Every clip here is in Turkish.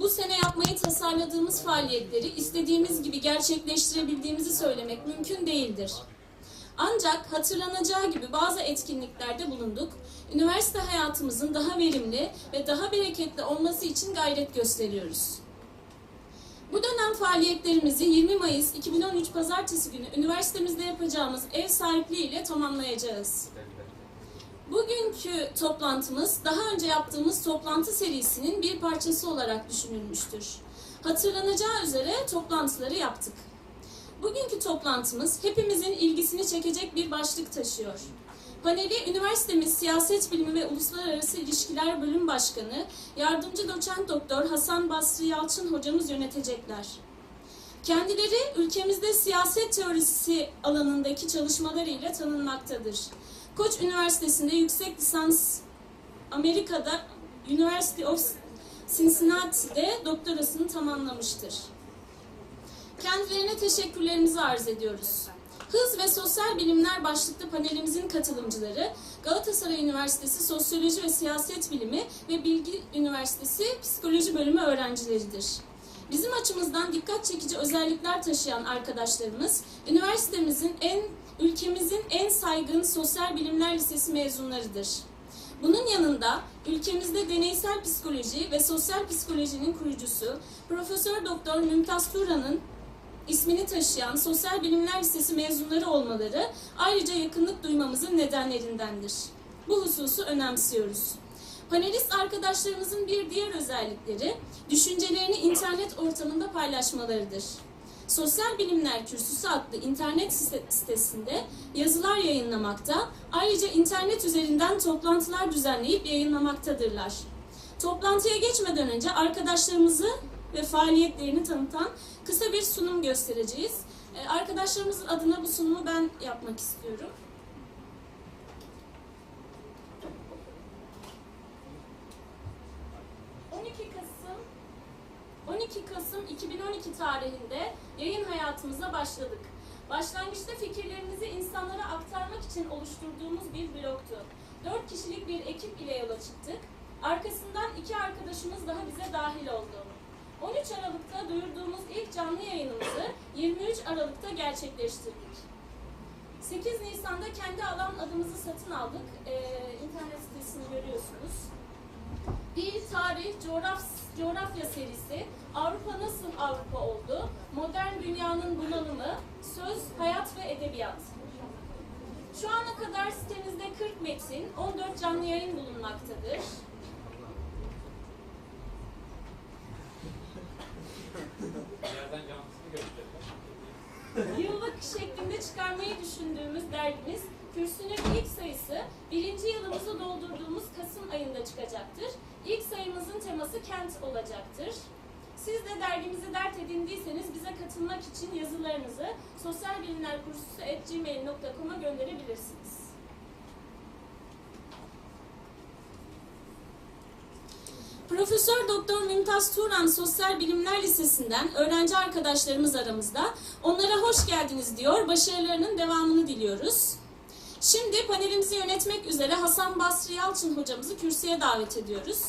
Bu sene yapmayı tasarladığımız faaliyetleri istediğimiz gibi gerçekleştirebildiğimizi söylemek mümkün değildir. Ancak hatırlanacağı gibi bazı etkinliklerde bulunduk. Üniversite hayatımızın daha verimli ve daha bereketli olması için gayret gösteriyoruz. Bu dönem faaliyetlerimizi 20 Mayıs 2013 Pazartesi günü üniversitemizde yapacağımız ev sahipliği ile tamamlayacağız. Bugünkü toplantımız daha önce yaptığımız toplantı serisinin bir parçası olarak düşünülmüştür. Hatırlanacağı üzere toplantıları yaptık. Bugünkü toplantımız hepimizin ilgisini çekecek bir başlık taşıyor. Paneli üniversitemiz Siyaset Bilimi ve Uluslararası İlişkiler Bölüm Başkanı, Yardımcı Doçent Doktor Hasan Basri Yalçın hocamız yönetecekler. Kendileri ülkemizde siyaset teorisi alanındaki çalışmalarıyla tanınmaktadır. Koç Üniversitesi'nde yüksek lisans, Amerika'da University of Cincinnati'de doktorasını tamamlamıştır. Kendilerine teşekkürlerimizi arz ediyoruz. Hız ve Sosyal Bilimler başlıklı panelimizin katılımcıları Galatasaray Üniversitesi Sosyoloji ve Siyaset Bilimi ve Bilgi Üniversitesi Psikoloji Bölümü öğrencileridir. Bizim açımızdan dikkat çekici özellikler taşıyan arkadaşlarımız üniversitemizin en ülkemizin en saygın sosyal bilimler lisesi mezunlarıdır. Bunun yanında ülkemizde deneysel psikoloji ve sosyal psikolojinin kurucusu Profesör Doktor Mümtaz Turan'ın ismini taşıyan Sosyal Bilimler Lisesi mezunları olmaları ayrıca yakınlık duymamızın nedenlerindendir. Bu hususu önemsiyoruz. Panelist arkadaşlarımızın bir diğer özellikleri düşüncelerini internet ortamında paylaşmalarıdır. Sosyal Bilimler Kürsüsü adlı internet sitesinde yazılar yayınlamakta, ayrıca internet üzerinden toplantılar düzenleyip yayınlamaktadırlar. Toplantıya geçmeden önce arkadaşlarımızı ve faaliyetlerini tanıtan kısa bir sunum göstereceğiz. Ee, Arkadaşlarımızın adına bu sunumu ben yapmak istiyorum. ...12 Kasım 12 Kasım 2012 tarihinde yayın hayatımıza başladık. Başlangıçta fikirlerimizi insanlara aktarmak için oluşturduğumuz bir blogtu. 4 kişilik bir ekip ile yola çıktık. Arkasından iki arkadaşımız daha bize dahil oldu. 13 Aralık'ta duyurduğumuz ilk canlı yayınımızı 23 Aralık'ta gerçekleştirdik. 8 Nisan'da kendi alan adımızı satın aldık. Ee, internet sitesini görüyorsunuz. Bir tarih, coğraf, coğrafya serisi, Avrupa nasıl Avrupa oldu, modern dünyanın bunalımı, söz, hayat ve edebiyat. Şu ana kadar sitemizde 40 metin, 14 canlı yayın bulunmaktadır. Yıllık şeklinde çıkarmayı düşündüğümüz dergimiz kürsünün ilk sayısı birinci yılımızı doldurduğumuz Kasım ayında çıkacaktır. İlk sayımızın teması kent olacaktır. Siz de dergimizi dert edindiyseniz bize katılmak için yazılarınızı sosyalbilimlerkursusu.gmail.com'a gönderebilirsiniz. Profesör Doktor Mümtaz Turan Sosyal Bilimler Lisesi'nden öğrenci arkadaşlarımız aramızda. Onlara hoş geldiniz diyor. Başarılarının devamını diliyoruz. Şimdi panelimizi yönetmek üzere Hasan Basri Yalçın hocamızı kürsüye davet ediyoruz.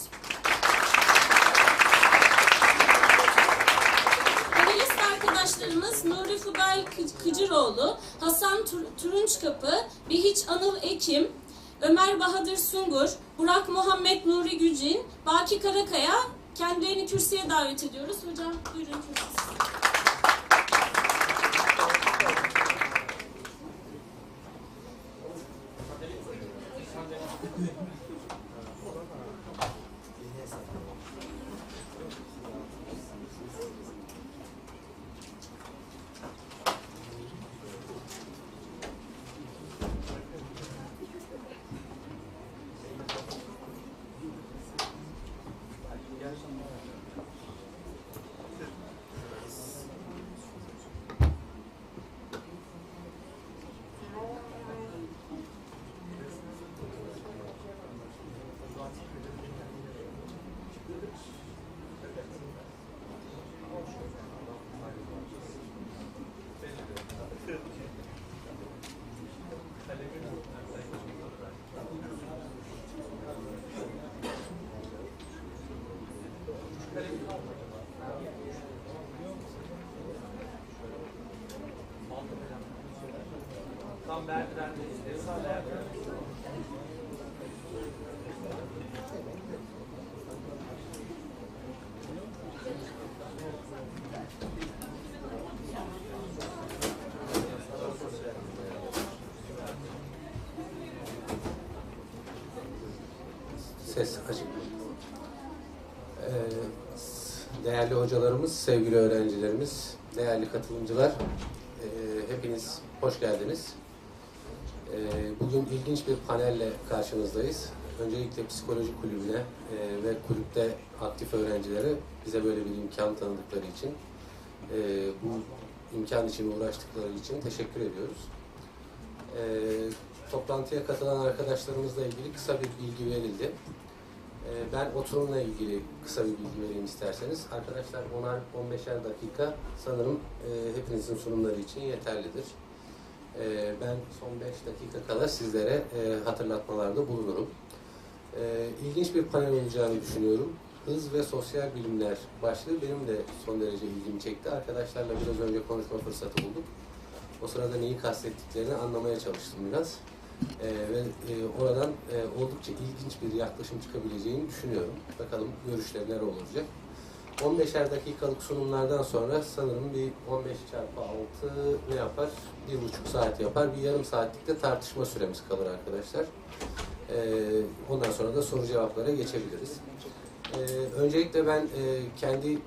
Panelist arkadaşlarımız Nuri Kı- Kıcıroğlu, Hasan Tur- Turunçkapı, Bihiç Anıl Ekim, Ömer Bahadır Sungur, Burak Muhammed Nuri Gücin, Baki Karakaya kendilerini kürsüye davet ediyoruz. Hocam buyurun kürsüye. Tam merdivende istiyorsan merdiven. Ses. Ee, değerli hocalarımız, sevgili öğrencilerimiz, değerli katılımcılar, ee, hepiniz hoş geldiniz. İlginç bir panelle karşınızdayız. Öncelikle psikoloji kulübüne ee, ve kulüpte aktif öğrencilere bize böyle bir imkan tanıdıkları için, ee, bu imkan için uğraştıkları için teşekkür ediyoruz. Ee, toplantıya katılan arkadaşlarımızla ilgili kısa bir bilgi verildi. Ee, Ben oturumla ilgili kısa bir bilgi vereyim isterseniz. Arkadaşlar 10'ar 15'er dakika sanırım e, hepinizin sunumları için yeterlidir. Ee, Ben son 5 dakika kala sizlere e, hatırlatmalarda bulunurum. Ee, İlginç bir panel olacağını düşünüyorum. Hız ve sosyal bilimler başlığı benim de son derece ilgimi çekti. Arkadaşlarla biraz önce konuşma fırsatı bulduk. O sırada neyi kastettiklerini anlamaya çalıştım biraz. Ee, ve e, oradan e, oldukça ilginç bir yaklaşım çıkabileceğini düşünüyorum. Bakalım görüşler neler olacak. 15'er dakikalık sunumlardan sonra sanırım bir 15 çarpı 6 ne yapar? Bir buçuk saat yapar. Bir yarım saatlik de tartışma süremiz kalır arkadaşlar. Ee, ondan sonra da soru cevaplara geçebiliriz. Ee, öncelikle ben e, kendi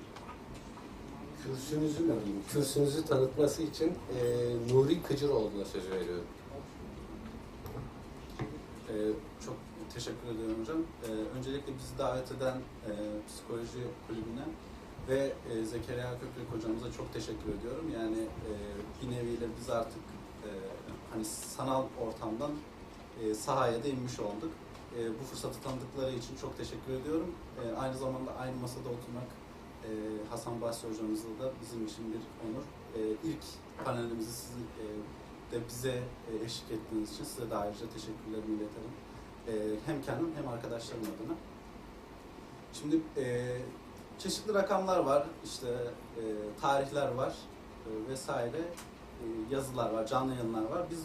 kürsünüzü mü diyeyim, kürsünüzü tanıtması için e, Nuri Kıcıroğlu'na söz veriyorum. Ee, teşekkür ediyorum hocam. Ee, öncelikle bizi davet eden e, psikoloji kulübüne ve e, Zekeriya Köklük hocamıza çok teşekkür ediyorum. Yani e, bir neviyle biz artık e, hani sanal ortamdan e, sahaya da inmiş olduk. E, bu fırsatı tanıdıkları için çok teşekkür ediyorum. E, aynı zamanda aynı masada oturmak e, Hasan Bahsi hocamızla da bizim için bir onur. E, ilk panelimizi sizin e, de bize e, eşlik ettiğiniz için size de ayrıca teşekkürlerimi ileterim. E, hem kendim hem arkadaşlarım adına. Şimdi e, çeşitli rakamlar var, işte e, tarihler var e, vesaire, e, yazılar var, canlı yayınlar var. Biz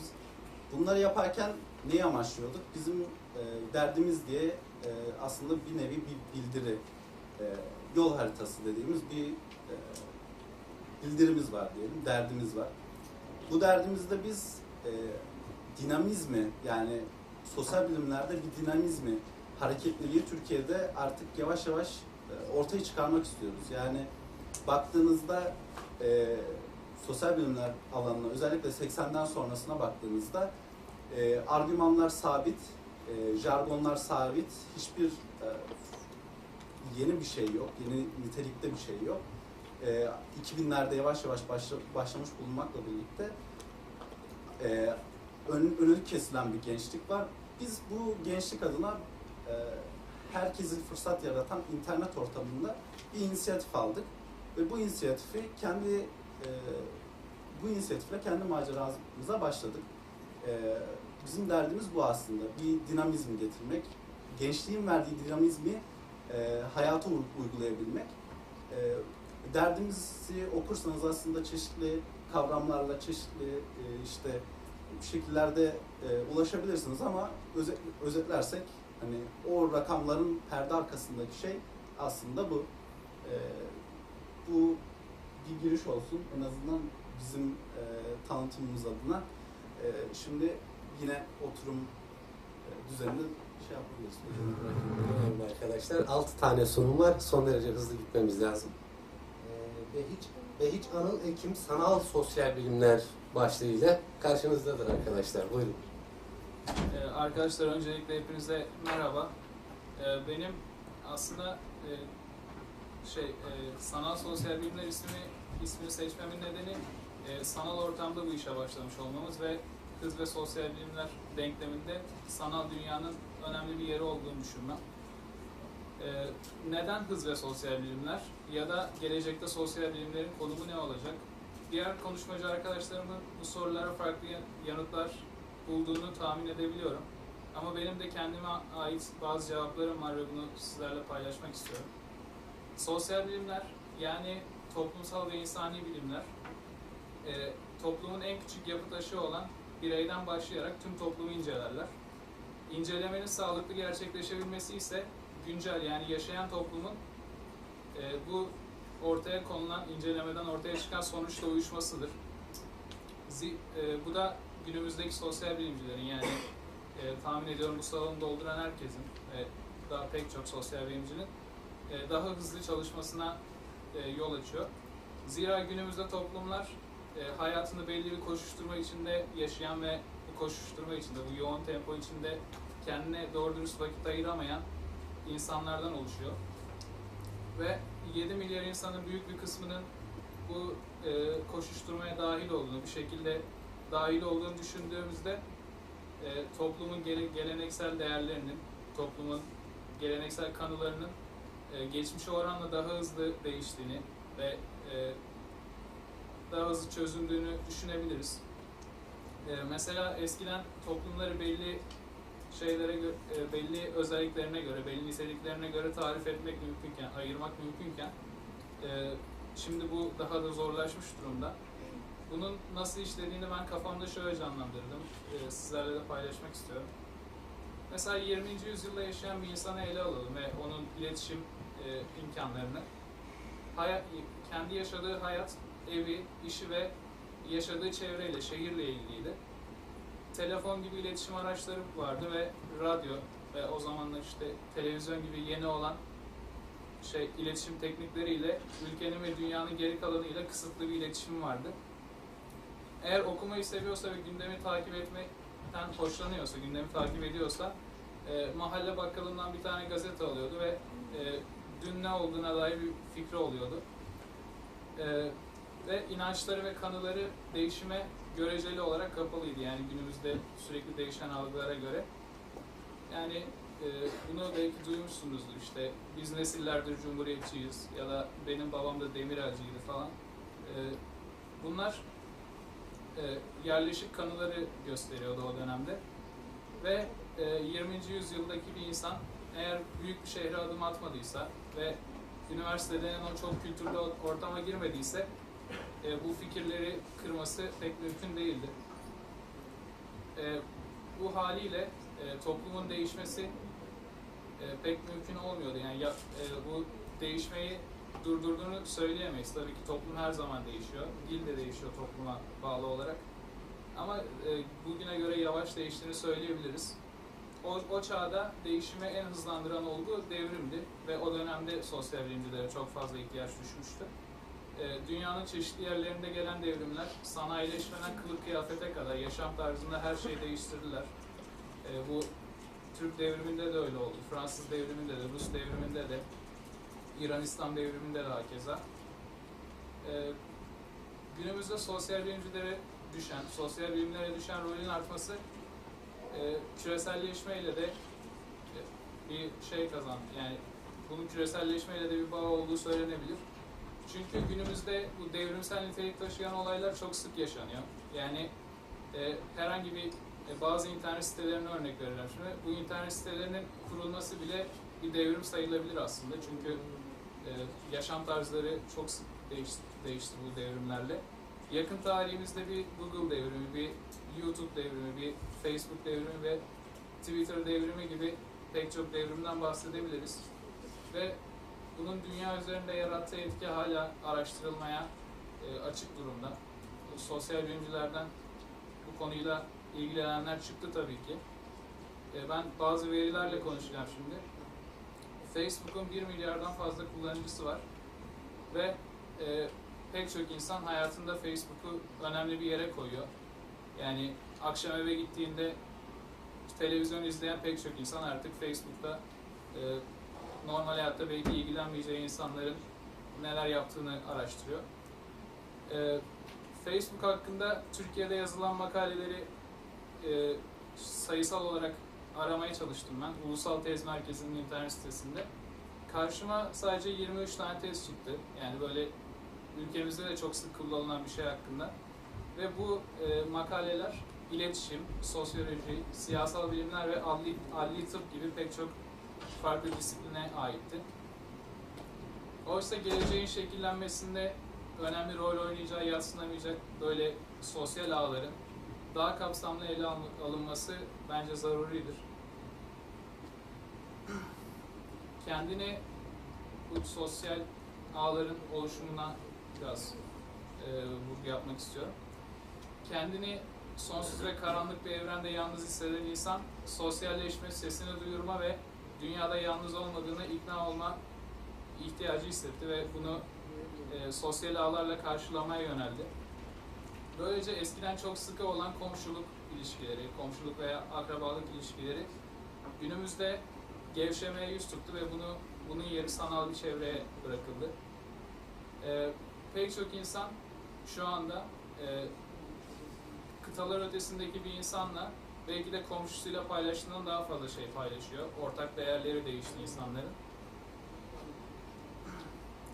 bunları yaparken neyi amaçlıyorduk? Bizim e, derdimiz diye e, aslında bir nevi bir bildiri, e, yol haritası dediğimiz bir e, bildirimiz var diyelim, derdimiz var. Bu derdimizde biz e, dinamizmi yani sosyal bilimlerde bir dinamizmi, hareketliliği Türkiye'de artık yavaş yavaş e, ortaya çıkarmak istiyoruz. Yani baktığınızda e, sosyal bilimler alanına özellikle 80'den sonrasına baktığınızda e, argümanlar sabit, e, jargonlar sabit, hiçbir e, yeni bir şey yok, yeni nitelikte bir şey yok. E, 2000'lerde yavaş yavaş başla, başlamış bulunmakla birlikte e, ön, önü kesilen bir gençlik var. Biz bu gençlik adına e, herkesin fırsat yaratan internet ortamında bir inisiyatif aldık ve bu inisiyatifi kendi e, bu inisiyatifle kendi maceramıza başladık. E, bizim derdimiz bu aslında. Bir dinamizm getirmek, gençliğin verdiği dinamizmi e, hayata uygulayabilmek. E, derdimizi okursanız aslında çeşitli kavramlarla, çeşitli e, işte şekillerde e, ulaşabilirsiniz ama özet, özetlersek hani o rakamların perde arkasındaki şey aslında bu. E, bu bir giriş olsun en azından bizim e, tanıtımımız adına. E, şimdi yine oturum e, düzeninde şey yapabiliriz. Arkadaşlar. 6 tane sunum var. Son derece hızlı gitmemiz lazım. Ee, ve hiç ve hiç Anıl Ekim Sanal Sosyal Bilimler başlığıyla karşınızdadır arkadaşlar. Buyurun. Ee, Arkadaşlar öncelikle hepinize merhaba. Ee, Benim aslında e, şey e, sanal sosyal bilimler ismi ismini seçmemin nedeni e, sanal ortamda bu işe başlamış olmamız ve hız ve sosyal bilimler denkleminde sanal dünyanın önemli bir yeri olduğunu düşünmem. Ee, Neden hız ve sosyal bilimler ya da gelecekte sosyal bilimlerin konumu ne olacak? Diğer konuşmacı arkadaşlarımın bu sorulara farklı yanıtlar bulduğunu tahmin edebiliyorum. Ama benim de kendime ait bazı cevaplarım var ve bunu sizlerle paylaşmak istiyorum. Sosyal bilimler yani toplumsal ve insani bilimler e, toplumun en küçük yapı taşı olan bireyden başlayarak tüm toplumu incelerler. İncelemenin sağlıklı gerçekleşebilmesi ise güncel yani yaşayan toplumun e, bu ortaya konulan incelemeden ortaya çıkan sonuçla uyuşmasıdır. Zi- e, bu da günümüzdeki sosyal bilimcilerin yani e, tahmin ediyorum bu salonu dolduran herkesin ve daha pek çok sosyal bilimcinin e, daha hızlı çalışmasına e, yol açıyor. Zira günümüzde toplumlar e, hayatını belli bir koşuşturma içinde yaşayan ve bu koşuşturma içinde, bu yoğun tempo içinde kendine doğru dürüst vakit ayıramayan insanlardan oluşuyor. Ve 7 milyar insanın büyük bir kısmının bu e, koşuşturmaya dahil olduğunu, bir şekilde dahil olduğunu düşündüğümüzde e, toplumun gele- geleneksel değerlerinin, toplumun geleneksel kanılarının e, geçmişe oranla daha hızlı değiştiğini ve e, daha hızlı çözüldüğünü düşünebiliriz. E, mesela eskiden toplumları belli şeylere gö- e, belli özelliklerine göre, belli niteliklerine göre tarif etmek mümkünken, ayırmak mümkünken e, şimdi bu daha da zorlaşmış durumda. Bunun nasıl işlediğini ben kafamda şöyle canlandırdım. E, sizlerle de paylaşmak istiyorum. Mesela 20. yüzyılda yaşayan bir insanı ele alalım ve onun iletişim e, imkanlarını. Hayat, kendi yaşadığı hayat, evi, işi ve yaşadığı çevreyle, şehirle ilgiliydi. Telefon gibi iletişim araçları vardı ve radyo ve o zamanlar işte televizyon gibi yeni olan şey iletişim teknikleriyle ülkenin ve dünyanın geri kalanıyla kısıtlı bir iletişim vardı. Eğer okumayı seviyorsa ve gündemi takip etmekten hoşlanıyorsa, gündemi takip ediyorsa e, mahalle bakkalından bir tane gazete alıyordu ve e, dün ne olduğuna dair bir fikri oluyordu. E, ve inançları ve kanıları değişime göreceli olarak kapalıydı. Yani günümüzde sürekli değişen algılara göre. Yani e, bunu belki duymuşsunuzdur işte biz nesillerdir cumhuriyetçiyiz ya da benim babam da demirelciydi falan. E, bunlar e, yerleşik kanıları gösteriyordu o dönemde. Ve e, 20. yüzyıldaki bir insan eğer büyük bir şehre adım atmadıysa ve üniversitede o çok kültürlü ortama girmediyse e, bu fikirleri kırması pek mümkün değildi. E, bu haliyle e, toplumun değişmesi e, pek mümkün olmuyordu. Yani ya, e, bu değişmeyi durdurduğunu söyleyemeyiz. Tabii ki toplum her zaman değişiyor. Dil de değişiyor topluma bağlı olarak. Ama e, bugüne göre yavaş değiştiğini söyleyebiliriz. O, o çağda değişime en hızlandıran olgu devrimdi ve o dönemde sosyal bilimcilere çok fazla ihtiyaç düşmüştü. E, dünyanın çeşitli yerlerinde gelen devrimler sanayileşmeden kılık kıyafete kadar yaşam tarzında her şeyi değiştirdiler. E, bu Türk devriminde de öyle oldu. Fransız devriminde de, Rus devriminde de, İran İslam devriminde de hakeza. E, günümüzde sosyal bilimcilere düşen, sosyal bilimlere düşen rolün artması e, küreselleşmeyle de e, bir şey kazandı. Yani bunun küreselleşmeyle de bir bağ olduğu söylenebilir. Çünkü günümüzde bu devrimsel nitelik taşıyan olaylar çok sık yaşanıyor. Yani e, herhangi bir e, bazı internet sitelerine örnek vereceğim şimdi. Bu internet sitelerinin kurulması bile bir devrim sayılabilir aslında. Çünkü e, yaşam tarzları çok sık değişti, değişti bu devrimlerle. Yakın tarihimizde bir Google devrimi, bir YouTube devrimi, bir Facebook devrimi ve Twitter devrimi gibi pek çok devrimden bahsedebiliriz. Ve bunun dünya üzerinde yarattığı etki hala araştırılmaya e, açık durumda. Bu sosyal bilimcilerden bu konuyla ilgilenenler çıktı tabii ki. E, ben bazı verilerle konuşacağım şimdi. Facebook'un 1 milyardan fazla kullanıcısı var ve e, pek çok insan hayatında Facebook'u önemli bir yere koyuyor. Yani akşam eve gittiğinde televizyon izleyen pek çok insan artık Facebook'ta e, normal hayatta belki ilgilenmeyeceği insanların neler yaptığını araştırıyor. E, Facebook hakkında Türkiye'de yazılan makaleleri e, sayısal olarak aramaya çalıştım ben. Ulusal Tez Merkezi'nin internet sitesinde. Karşıma sadece 23 tane tez çıktı. Yani böyle ülkemizde de çok sık kullanılan bir şey hakkında. Ve bu e, makaleler iletişim, sosyoloji, siyasal bilimler ve adli, adli tıp gibi pek çok farklı disipline aitti. Oysa geleceğin şekillenmesinde önemli rol oynayacağı yatsınamayacak böyle sosyal ağların daha kapsamlı ele al- alınması bence zaruridir. Kendini bu sosyal ağların oluşumuna biraz e, vurgu yapmak istiyorum. Kendini sonsuz ve karanlık bir evrende yalnız hisseden insan, sosyalleşme, sesini duyurma ve dünyada yalnız olmadığına ikna olma ihtiyacı hissetti ve bunu e, sosyal ağlarla karşılamaya yöneldi. Böylece eskiden çok sıkı olan komşuluk ilişkileri, komşuluk veya akrabalık ilişkileri günümüzde gevşemeye yüz tuttu ve bunu bunun yeri sanal bir çevreye bırakıldı. E, pek çok insan şu anda e, kıtalar ötesindeki bir insanla belki de komşusuyla paylaştığından daha fazla şey paylaşıyor. Ortak değerleri değişti insanların.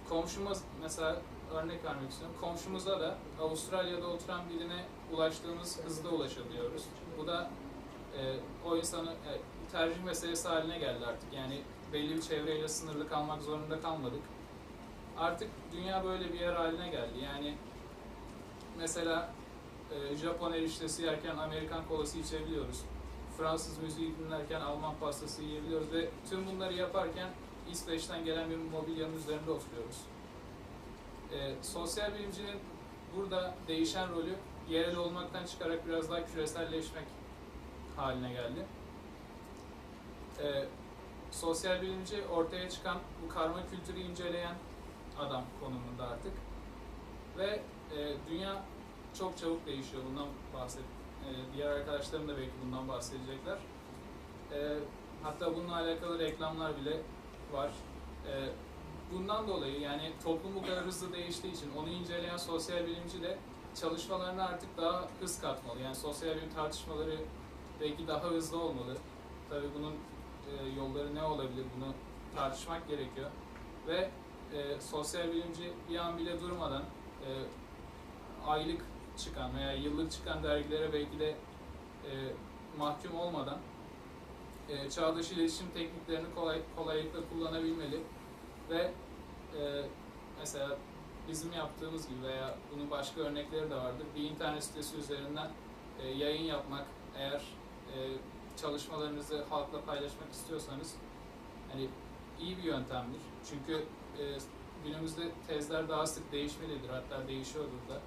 Komşumuz mesela örnek vermek istiyorum. Komşumuza da Avustralya'da oturan birine ulaştığımız hızda ulaşabiliyoruz. Bu da e, o insanı e, tercih meselesi haline geldi artık. Yani belli bir çevreyle sınırlı kalmak zorunda kalmadık. Artık dünya böyle bir yer haline geldi. Yani mesela e, Japon eriştesi yerken Amerikan kolası içebiliyoruz. Fransız müziği dinlerken Alman pastası yiyebiliyoruz ve tüm bunları yaparken İsveç'ten gelen bir mobilyanın üzerinde oturuyoruz. E, sosyal bilimcinin burada değişen rolü yerel olmaktan çıkarak biraz daha küreselleşmek haline geldi. E, sosyal bilimci ortaya çıkan bu karma kültürü inceleyen adam konumunda artık. Ve e, dünya çok çabuk değişiyor. Bundan bahset. e, diğer arkadaşlarım da belki bundan bahsedecekler. E, hatta bununla alakalı reklamlar bile var. E, bundan dolayı yani toplum bu kadar hızlı değiştiği için onu inceleyen sosyal bilimci de çalışmalarına artık daha hız katmalı. Yani sosyal bilim tartışmaları belki daha hızlı olmalı. Tabii bunun e, yolları ne olabilir bunu tartışmak gerekiyor. Ve e, sosyal bilimci bir an bile durmadan e, aylık çıkan veya yıllık çıkan dergilere belki de e, mahkum olmadan e, çağdaş iletişim tekniklerini kolay, kolaylıkla kullanabilmeli ve e, mesela bizim yaptığımız gibi veya bunun başka örnekleri de vardır. Bir internet sitesi üzerinden e, yayın yapmak, eğer e, çalışmalarınızı halkla paylaşmak istiyorsanız hani iyi bir yöntemdir. Çünkü e, günümüzde tezler daha sık değişmelidir, hatta değişiyordur da.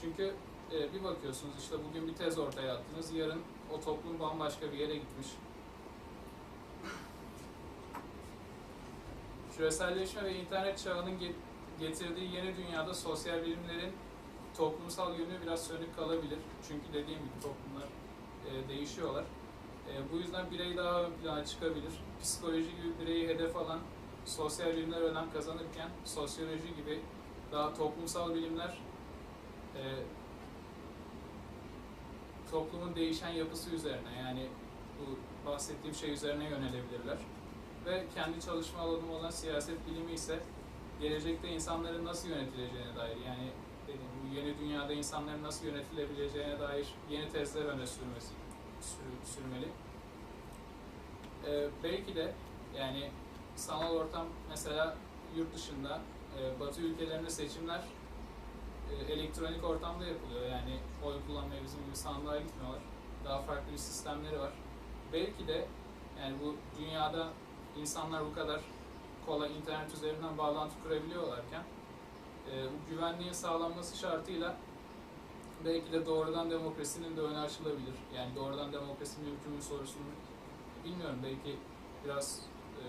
Çünkü e, bir bakıyorsunuz işte bugün bir tez ortaya attınız, yarın o toplum bambaşka bir yere gitmiş. Küreselleşme ve internet çağının get- getirdiği yeni dünyada sosyal bilimlerin toplumsal yönü biraz sönük kalabilir. Çünkü dediğim gibi toplumlar e, değişiyorlar. E, bu yüzden birey daha ön plana çıkabilir. Psikoloji gibi bireyi hedef alan sosyal bilimler önem kazanırken sosyoloji gibi daha toplumsal bilimler e, toplumun değişen yapısı üzerine yani bu bahsettiğim şey üzerine yönelebilirler. Ve kendi çalışma alanım olan siyaset bilimi ise gelecekte insanların nasıl yönetileceğine dair yani dediğim yeni dünyada insanların nasıl yönetilebileceğine dair yeni tezler öne sürmesi sür- sürmeli. Ee, belki de yani sanal ortam mesela yurt dışında e, Batı ülkelerinde seçimler elektronik ortamda yapılıyor. Yani oy kullanmaya bizim gibi sandığa gitmiyorlar. Daha farklı bir sistemleri var. Belki de yani bu dünyada insanlar bu kadar kolay internet üzerinden bağlantı kurabiliyorlarken e, bu güvenliğin sağlanması şartıyla belki de doğrudan demokrasinin de önü açılabilir. Yani doğrudan demokrasi mümkün mü sorusunu bilmiyorum. Belki biraz e,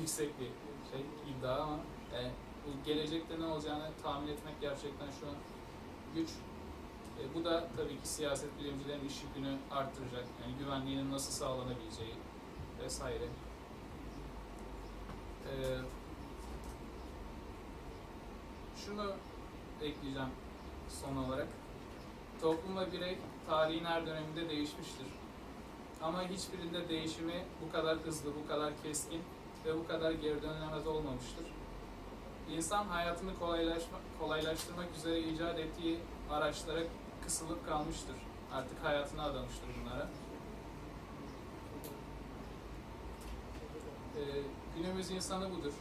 yüksek bir şey iddia ama yani gelecekte ne olacağını tahmin etmek gerçekten şu an güç. E, bu da tabii ki siyaset bilimcilerin iş yükünü arttıracak. Yani güvenliğinin nasıl sağlanabileceği vesaire. E, şunu ekleyeceğim son olarak. Toplum ve birey tarihin her döneminde değişmiştir. Ama hiçbirinde değişimi bu kadar hızlı, bu kadar keskin ve bu kadar geri dönülemez olmamıştır. İnsan hayatını kolaylaştırmak üzere icat ettiği araçlara kısılıp kalmıştır. Artık hayatını adamıştır bunlara. Ee, günümüz insanı budur.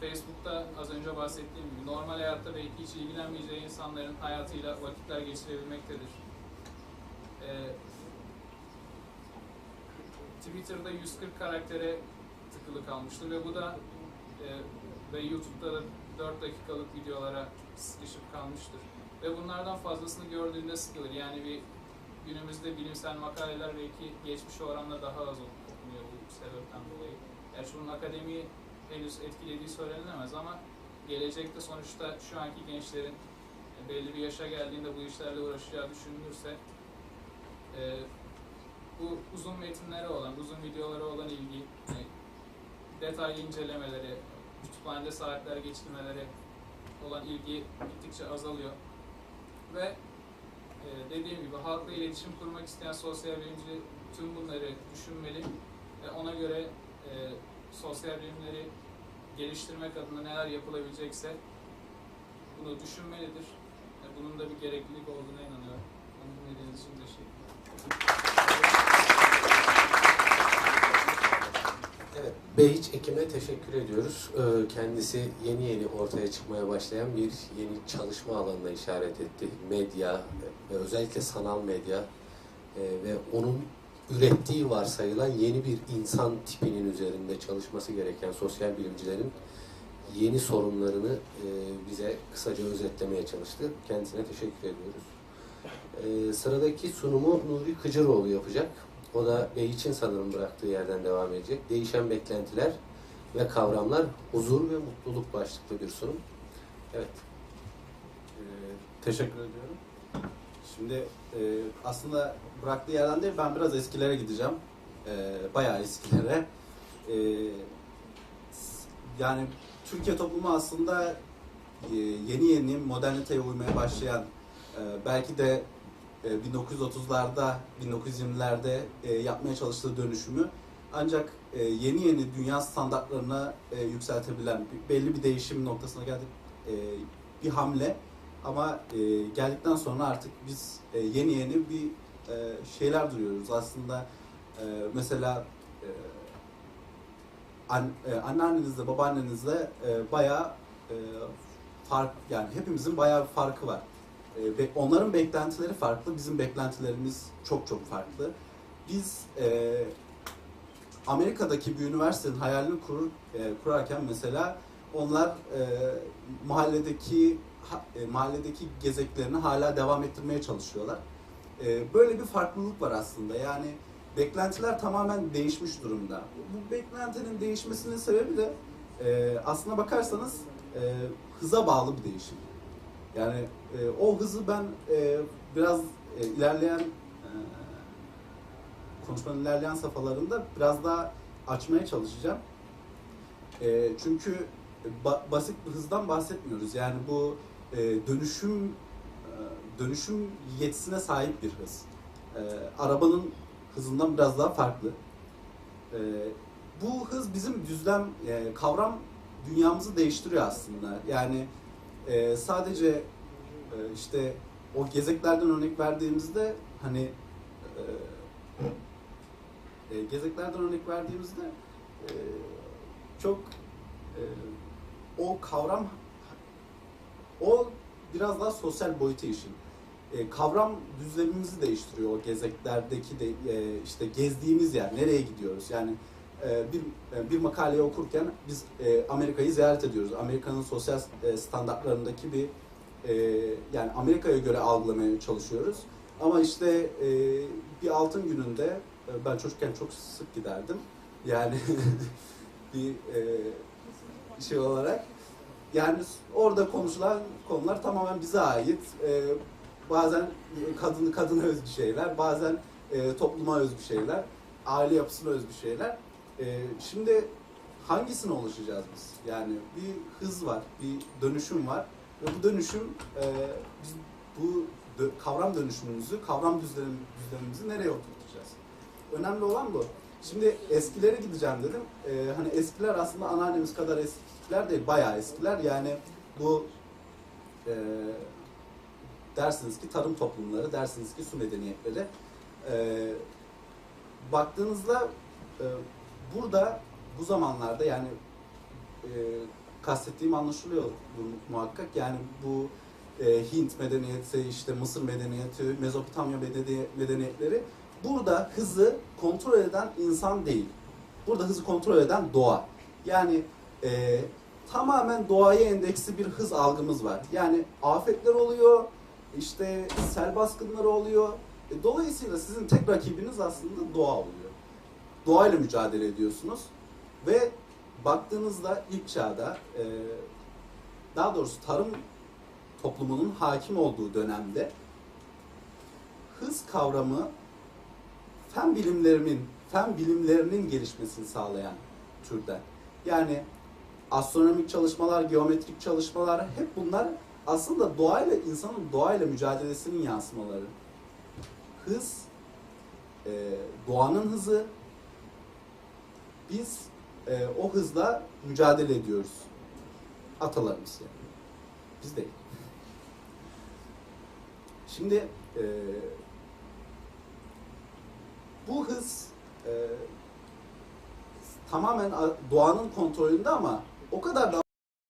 Facebook'ta az önce bahsettiğim gibi normal hayatta belki hiç ilgilenmeyeceği insanların hayatıyla vakitler geçirebilmektedir. e, Twitter'da 140 karaktere tıkılı kalmıştı ve bu da e, ve YouTube'da da 4 dakikalık videolara sıkışıp kalmıştır. Ve bunlardan fazlasını gördüğünde sıkılır. Yani bir günümüzde bilimsel makaleler belki geçmiş oranla daha az okunuyor bu sebepten dolayı. Gerçi bunun akademiyi henüz etkilediği söylenemez ama gelecekte sonuçta şu anki gençlerin e, belli bir yaşa geldiğinde bu işlerle uğraşacağı düşünülürse e, bu uzun metinlere olan, uzun videolara olan ilgi, e, detaylı incelemeleri, kütüphanede saatler geçirmeleri olan ilgi gittikçe azalıyor. Ve e, dediğim gibi halkla iletişim kurmak isteyen sosyal bilimci tüm bunları düşünmeli ve ona göre e, sosyal bilimleri geliştirmek adına neler yapılabilecekse bunu düşünmelidir. E, bunun da bir gereklilik olduğuna inanıyorum. Onu dinlediğiniz için teşekkür Evet, Behiç Ekim'e teşekkür ediyoruz. Ee, Kendisi yeni yeni ortaya çıkmaya başlayan bir yeni çalışma alanına işaret etti. Medya ve özellikle sanal medya e, ve onun ürettiği varsayılan yeni bir insan tipinin üzerinde çalışması gereken sosyal bilimcilerin yeni sorunlarını e, bize kısaca özetlemeye çalıştı. Kendisine teşekkür ediyoruz. Ee, Sıradaki sunumu Nuri Kıcıroğlu yapacak. O da Beyiç'in sanırım bıraktığı yerden devam edecek. Değişen beklentiler ve kavramlar, huzur ve mutluluk başlıklı bir sunum. Evet. Ee, teşekkür ediyorum. Şimdi e, aslında bıraktığı yerden değil, ben biraz eskilere gideceğim. E, bayağı eskilere. E, yani Türkiye toplumu aslında e, yeni yeni moderniteye uymaya başlayan, e, belki de 1930'larda, 1920'lerde e, yapmaya çalıştığı dönüşümü ancak e, yeni yeni dünya standartlarına e, yükseltebilen belli bir değişim noktasına geldik. E, bir hamle ama e, geldikten sonra artık biz e, yeni yeni bir e, şeyler duyuyoruz. Aslında e, mesela e, an, e, anneannenizle, babaannenizle e, bayağı e, fark yani hepimizin bayağı bir farkı var. E, be- onların beklentileri farklı, bizim beklentilerimiz çok çok farklı. Biz e, Amerika'daki bir üniversitenin hayalini kurur, e, kurarken mesela onlar e, mahalledeki ha- e, mahalledeki gezeklerini hala devam ettirmeye çalışıyorlar. E, böyle bir farklılık var aslında. Yani beklentiler tamamen değişmiş durumda. Bu beklentinin değişmesinin sebebi de e, aslına bakarsanız e, hıza bağlı bir değişim. Yani e, o hızı ben e, biraz e, ilerleyen e, konuşmanın ilerleyen safhalarında biraz daha açmaya çalışacağım. E, çünkü ba- basit bir hızdan bahsetmiyoruz. Yani bu e, dönüşüm e, dönüşüm yetisine sahip bir hız. E, arabanın hızından biraz daha farklı. E, bu hız bizim düzlem, e, kavram dünyamızı değiştiriyor aslında. Yani e, sadece e, işte o gezeklerden örnek verdiğimizde hani e, e, gezeklerden örnek verdiğimizde e, çok e, o kavram o biraz daha sosyal boyutu işin. E, kavram düzlemimizi değiştiriyor o gezeklerdeki de e, işte gezdiğimiz yer nereye gidiyoruz yani bir e, bir makaleyi okurken biz e, Amerika'yı ziyaret ediyoruz. Amerika'nın sosyal e, standartlarındaki bir e, yani Amerika'ya göre algılamaya çalışıyoruz. Ama işte bir altın gününde ben çocukken çok sık giderdim. Yani bir şey olarak yani orada konuşulan konular tamamen bize ait. Bazen kadın kadına özgü şeyler, bazen topluma özgü şeyler, aile yapısına özgü şeyler. E, şimdi hangisine ulaşacağız biz? Yani bir hız var, bir dönüşüm var ve bu dönüşüm e, biz bu dö- kavram dönüşümümüzü, kavram düzlem, düzlemimizi nereye oturtacağız? Önemli olan bu. Şimdi eskilere gideceğim dedim. E, hani eskiler aslında anneannemiz kadar eskiler değil, bayağı eskiler. Yani bu e, dersiniz ki tarım toplumları, dersiniz ki su medeniyetleri. E, baktığınızda e, burada bu zamanlarda yani e, kastettiğim anlaşılıyor muhakkak. Yani bu e, Hint medeniyeti, işte Mısır medeniyeti, Mezopotamya medeni- medeniyetleri burada hızı kontrol eden insan değil. Burada hızı kontrol eden doğa. Yani e, tamamen doğaya endeksli bir hız algımız var. Yani afetler oluyor, işte sel baskınları oluyor. E, dolayısıyla sizin tek rakibiniz aslında doğa oluyor. Doğayla mücadele ediyorsunuz ve baktığınızda ilk çağda, e, daha doğrusu tarım toplumunun hakim olduğu dönemde hız kavramı fen bilimlerinin fen bilimlerinin gelişmesini sağlayan türden. Yani astronomik çalışmalar, geometrik çalışmalar hep bunlar aslında doğayla insanın doğayla mücadelesinin yansımaları. Hız e, doğanın hızı biz e, o hızla mücadele ediyoruz. Atalarımız yani. Biz değil. Şimdi e, bu hız e, tamamen doğanın kontrolünde ama o kadar da